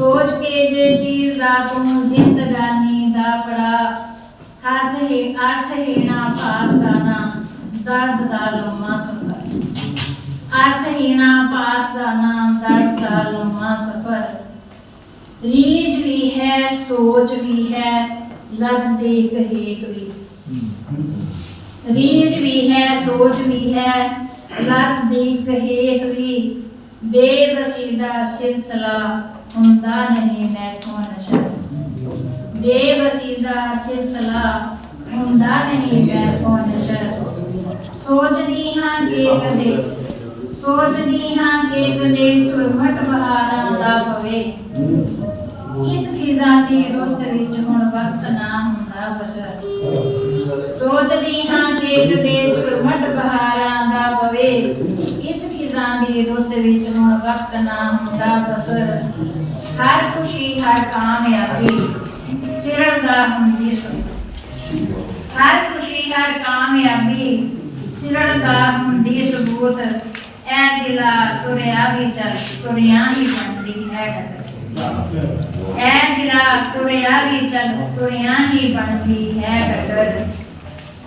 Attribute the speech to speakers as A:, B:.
A: ਸੋਚ ਕੇ ਜੇ ਚੀਜ਼ ਦਾ ਤੂੰ ਜ਼ਿੰਦਗਾਨੀ ਦਾ ਪੜਾ ਹੱਥ ਹੀ ਅਰਥ ਹੀ ਨਾ ਭਾਸ ਦਾ ਨਾ ਦਰਦ ਦਾ ਲੰਮਾ ਸਫਰ। ਅਰਥ ਹੀ ਨਾ ਭਾਸ ਦਾ ਨਾ ਦਰਦ ਦਾ ਲੰਮਾ ਸਫਰ। ਰੀਝ ਵੀ ਹੈ ਸੋਚ ਵੀ ਹੈ ਲਫ਼ਜ਼ ਦੇ ਇੱਕ ਹੇਕ ਵੀ। ਰੀਝ ਵੀ ਹੈ ਸੋਚ ਵੀ ਹੈ ਲਫ਼ਜ਼ ਦੀ ਇੱਕ ਹੇਕ ਵੀ। بے وسیدہ سلسلہ ہمدا نہیں میں کو نشست بے وسیدہ سلسلہ ہمدا نہیں میں کو نشست سوچنی ہاں کہ کدے سوچنی ہاں کہ کدے چرمٹ بہارا دا پوے اس کی ذاتی روح وچ ہن وقت نہ ہوندا بشر سوچنی ہاں کہ کدے چرمٹ بہارا ਇਸ ਖਿਜ਼ਾ ਦੀ ਰੁੱਤ ਵਿੱਚ ਹੁਣ ਵਕਤ ਨਾ ਹੁੰਦਾ ਬਸ਼ਰ ਹਰ ਖੁਸ਼ੀ, ਹਰ ਕਾਮਯਾਬੀ ਸਿਰੜਦਾ ਹੁੰਦੀ ਸੋ ਹਰ ਖੁਸ਼ੀ, ਹਰ ਕਾਮਯਾਬੀ ਸਿਰੜਦਾ ਹੁੰਦੀ ਸਬੂਤ। ਐ ਦਿਲਾ ਤੁਰਿਆ ਵੀ ਚੱਲ, ਤੁਰਿਆ ਵੀ ਬਣਦੀ ਹੈ ਐ ਦਿਲਾ ਤੁਰਿਆ ਵੀ ਚੱਲ, ਤੁਰਿਆ ਹੀ ਬਣਦੀ ਹੈ ਡਗਰ